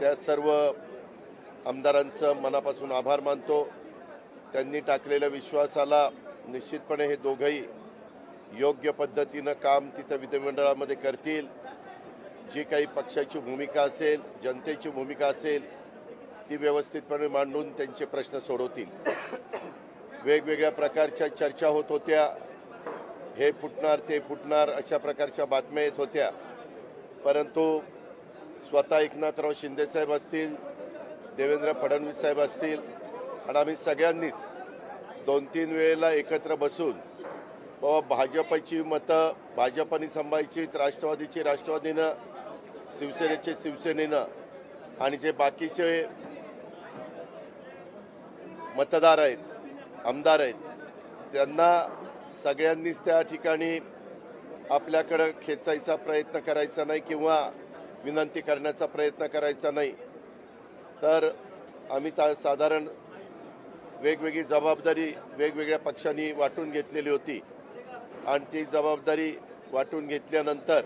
त्या सर्व आमदारांचं मनापासून आभार मानतो. त्यांनी टाकलेल्या विश्वासाला निश्चितपणे हे दोघंही योग्य पद्धतीनं काम तिथं विधिमंडळामध्ये करतील. जी काही पक्षाची भूमिका असेल जनतेची भूमिका असेल ती व्यवस्थितपणे मांडून त्यांचे प्रश्न सोडवतील. वेगवेगळ्या प्रकारच्या चर्चा होत होत्या. हे फुटणार ते फुटणार अशा प्रकारच्या बातम्या येत होत्या. परंतु स्वतः एकनाथराव शिंदेसाहेब असतील देवेंद्र फडणवीस साहेब असतील आणि आम्ही सगळ्यांनीच दोन तीन वेळेला एकत्र बसून बाबा भाजपची मतं भाजपने सांभाळायची राष्ट्रवादीची राष्ट्रवादीनं शिवसेनेचे शिवसेनेनं आणि जे बाकीचे मतदार आहेत आमदार आहेत त्यांना सगळ्यांनीच त्या ठिकाणी आपल्याकडं खेचायचा प्रयत्न करायचा नाही किंवा विनंती करण्याचा प्रयत्न करायचा नाही. तर आम्ही ता साधारण वेगवेगळी जबाबदारी वेगवेगळ्या पक्षांनी वाटून घेतलेली होती. आणि ती जबाबदारी वाटून घेतल्यानंतर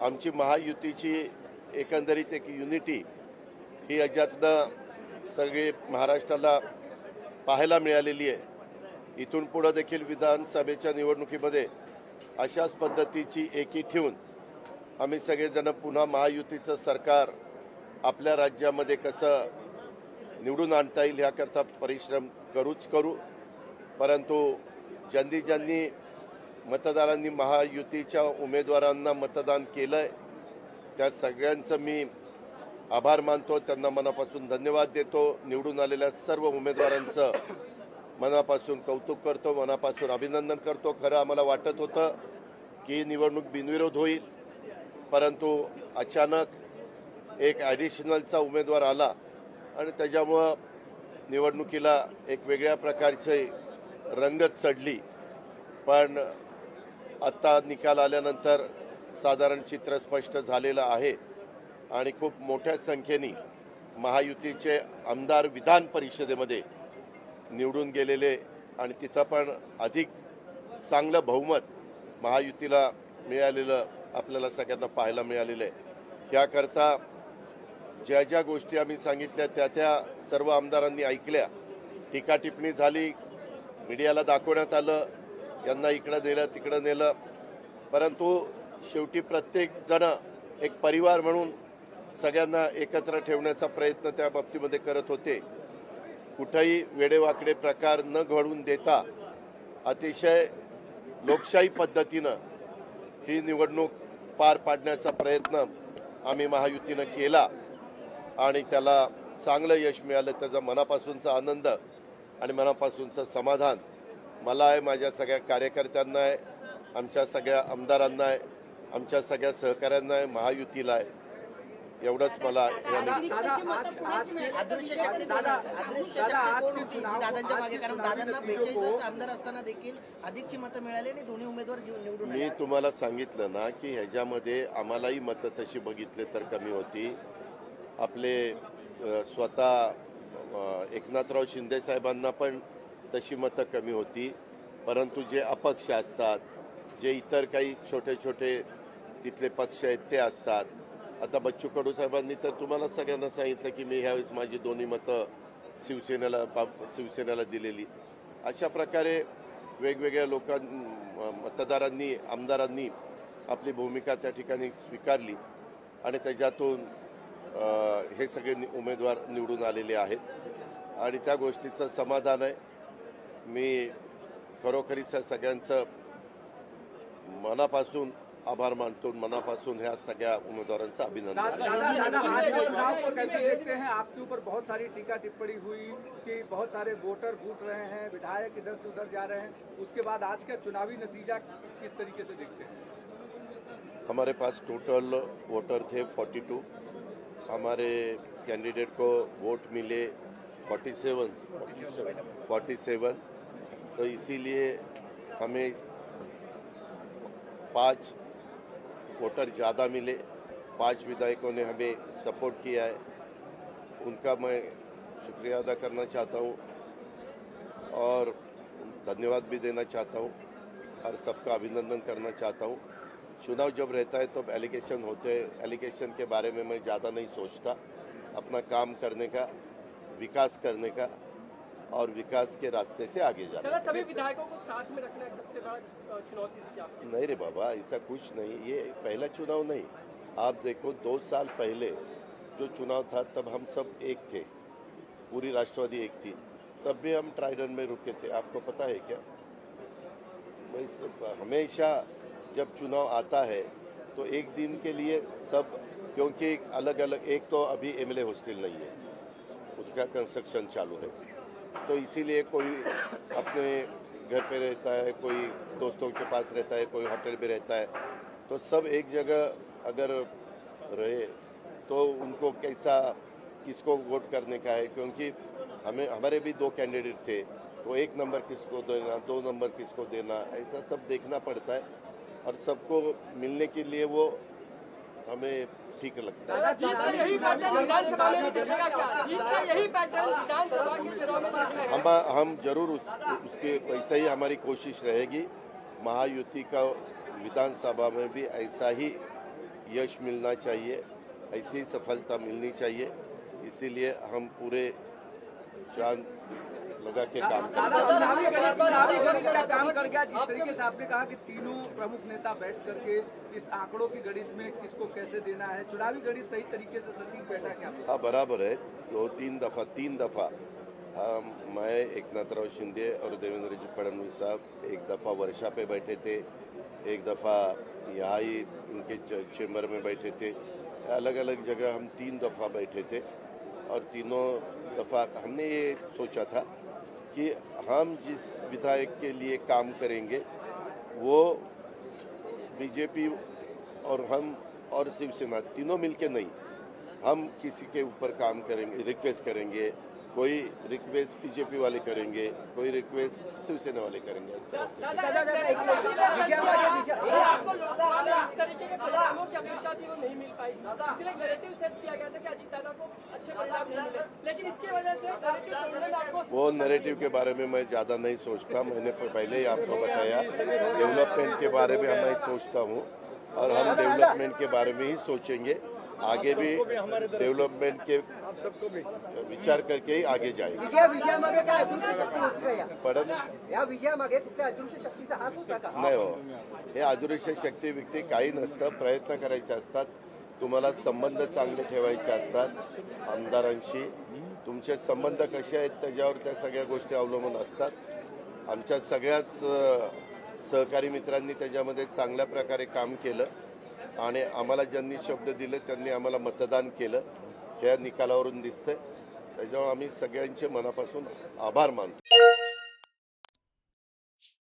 आमची महायुतीची एकंदरीत एक युनिटी ही याच्यातनं सगळी महाराष्ट्राला पाहायला मिळालेली आहे. इथून पुढं देखील विधानसभेच्या निवडणुकीमध्ये अशाच पद्धतीची एकी ठेवून आम्ही सगळेजण पुन्हा महायुतीचं सरकार आपल्या राज्यामध्ये कसं निवडून आणता येईल ह्याकरता परिश्रम करूच करू. परंतु ज्यांनी ज्यांनी मतदारांनी महायुतीच्या उमेदवारांना मतदान केलं आहे त्या सगळ्यांचं मी आभार मानतो. त्यांना मनापासून धन्यवाद देतो. निवडून आलेल्या सर्व उमेदवारांचं मनापासून कौतुक करतो मनापासून अभिनंदन करतो. खरं आम्हाला वाटत होतं की निवडणूक बिनविरोध होईल. परंतु अचानक एक ॲडिशनलचा उमेदवार आला आणि त्याच्यामुळं निवडणुकीला एक वेगळ्या प्रकारची रंगत चढली. पण आत्ता निकाल आल्यानंतर साधारण चित्र स्पष्ट झालेलं आहे आणि खूप मोठ्या संख्येने महायुतीचे आमदार विधान परिषदेमध्ये निवडून गेलेले आणि तिथं पण अधिक चांगलं बहुमत महायुतीला मिळालेलं आपल्याला सगळ्यांना पाहायला मिळालेलं आहे. याकरता ज्या ज्या गोष्टी आम्ही सांगितल्या त्या त्या सर्व आमदारांनी ऐकल्या. टीका टिप्पणी झाली मीडियाला दाखवण्यात आलं यांना इकडं नेलं तिकडं नेलं. परंतु शेवटी प्रत्येक जण एक परिवार म्हणून सगळ्यांना एकत्र ठेवण्याचा प्रयत्न त्या बाबतीमध्ये करत होते. कुठंही वेडेवाकडे प्रकार न घडून देता अतिशय लोकशाही पद्धतीनं ही निवडणूक पार पाडण्याचा प्रयत्न आम्ही महायुतीनं केला आणि त्याला चांगलं यश मिळालं त्याचा मनापासूनचा आनंद आणि मनापासूनचं समाधान मला आहे. माझ्या सगळ्या कार्यकर्त्यांना आहे आमच्या सगळ्या आमदारांना आहे आमच्या सगळ्या सहकाऱ्यांना आहे महायुतीला आहे. एवढंच मला या निमित्तानं- दादा आज आज के अदृश्य शक्ती दादा अदृश्य दादा आज शक्ती के कोण होती चुनाव दादांच्या आज मागे के कारण चुनावी दादांना नतीजों बेचाळीस को आमदार असताना देखील अधिकची मतं मिळाली आणि दोन्ही उमेदवार जीव- निवडून मी तुम्हाला सांगितलं ना की ह्याच्यामध्ये आम्हालाही मतं तशी बघितले तर कमी होती. आपले स्वतः एकनाथराव शिंदे साहेबांना पण तशी मतं कमी होती. परंतु जे अपक्ष असतात जे इतर काही छोटे छोटे तिथले पक्ष आहेत ते असतात. आता बच्चू कडू साहेबांनी तर तुम्हाला सगळ्यांना सांगितलं की मी ह्यावेळेस माझी दोन्ही मतं शिवसेनेला बाब- शिवसेनेला दिलेली. अशा प्रकारे वेगवेगळ्या लोकां म- मतदारांनी आमदारांनी आपली भूमिका त्या ठिकाणी स्वीकारली आणि त्याच्यातून हे सगळे उमेदवार निवडून आलेले आहेत. आणि त्या गोष्टीचं समाधान आहे. मी खरोखरीच या सगळ्यांचं मनापासून आभार मानतो मनापासून ह्या सगळ्या उमेदवारांचं अभिनंदन. कैसे देखते हैं? आपके ऊपर बहुत सारी टीका टिप्पणी हुई कि बहुत सारे वोटर बूट रहे हैं विधायक इधर से उधर जा रहे हैं। उसके बाद आज का चुनावी नतीजा किस तरीके से देखते हैं? हमारे पास टोटल वोटर थे 42 हमारे कैंडिडेट को वोट मिले 47 47 तो इसीलिए हमें पाँच वोटर ज़्यादा मिले। पाँच विधायकों ने हमें सपोर्ट किया है। उनका मैं शुक्रिया अदा करना चाहता हूँ और धन्यवाद भी देना चाहता हूँ। और सबका अभिनंदन करना चाहता हूँ। चुनाव जब रहता है तब तो एलिगेशन होते हैं। एलिगेशन के बारे में मैं ज़्यादा नहीं सोचता। अपना काम करने का, विकास करने का और विकास के रास्ते से आगे जाना सभी विधायकों को साथ में रखना सबसे बड़ा चुनौती थी नहीं रे बाबा ऐसा कुछ नहीं ये पहला चुनाव नहीं। आप देखो दो साल पहले जो चुनाव था तब हम सब एक थे पूरी राष्ट्रवादी एक थी। तब भी हम ट्राइडन में रुके थे आपको पता है क्या? वैसे हमेशा जब चुनाव आता है तो एक दिन के लिए सब क्योंकि अलग अलग एक तो अभी एमएलए हॉस्टल नहीं है उसका कंस्ट्रक्शन चालू है। तो इसीलिए कोई अपने घर पे रहता है, कोई दोस्तों के पास रहता है, कोई होटल में रहता है तो सब एक जगह अगर रहे तो उनको कैसा, किसको वोट करने का है? क्योंकि हमें, हमारे भी दो कैंडिडेट थे तो एक नंबर किसको देना, दो नंबर किसको देना, ऐसा सब देखना पड़ता है। और सबको मिलने के लिए वो हमें ठीक लगता है। दादा यही पैटर्न विधानसभा में भी दिखेगा क्या जीत का यही पैटर्न विधानसभा के चुनाव में दिखेगा हम हम ज़रूर उस, उसके वैसा ही हमारी कोशिश रहेगी। महायुति का विधानसभा में भी ऐसा ही यश मिलना चाहिए ऐसी ही सफलता मिलनी चाहिए। इसीलिए हम पूरे चाँद लगा के काम दादा काम कर गया जिस तरीके से आपने कहा कि तीनों प्रमुख नेता बैठ करके इस आंकड़ों की गणित में किसको कैसे देना है चुनावी गणित सही तरीके से सटीक बैठा क्या? हाँ बराबर है। दो तीन दफ़ा तीन दफ़ा। हम मैं एकनाथराव शिंदे और देवेंद्र जी फडणवीस साहब एक दफ़ा वर्षा पे बैठे थे एक दफ़ा यहाँ ही इनके चेम्बर में बैठे थे। अलग अलग जगह हम तीन दफ़ा बैठे थे और तीनों दफ़ा हमने ये सोचा था कि हम जिस विधायक के लिए काम करेंगे, वो बीजेपी और हम और शिवसेना, तीनों मिलके नहीं, हम किसी के ऊपर काम करेंगे रिक्वेस्ट करेंगे कोई रिक्वेस्ट बीजेपी वाले करेंगे कोई रिक्वेस्ट शिवसेना वाले करेंगे वो नरेटिव के बारे में मैं ज़्यादा नहीं सोचता मैंने पहले ही आपको बताया डेवलपमेंट के बारे में मैं सोचता हूँ और हम डेवलपमेंट के बारे में ही सोचेंगे। आगे भी डेवलपमेंट के विचार करके ही आगे जाएंगे। होता का नाही हो. हे अदृश्य शक्ती व्यक्ती काही नसतं. प्रयत्न करायचे असतात. तुम्हाला संबंध चांगले ठेवायचे असतात आमदारांशी. तुमचे संबंध कसे आहेत त्याच्यावर त्या सगळ्या गोष्टी अवलंबून असतात. आमच्या सगळ्याच सहकारी मित्रांनी त्याच्यामध्ये चांगल्या प्रकारे काम केलं. आणि आम्हाला ज्यांनी शब्द दिले त्यांनी आम्हाला मतदान केलं. ह्या निकालावरून दिसतंय. त्याच्यामुळे आम्ही सगळ्यांचे मनापासून आभार मानतो.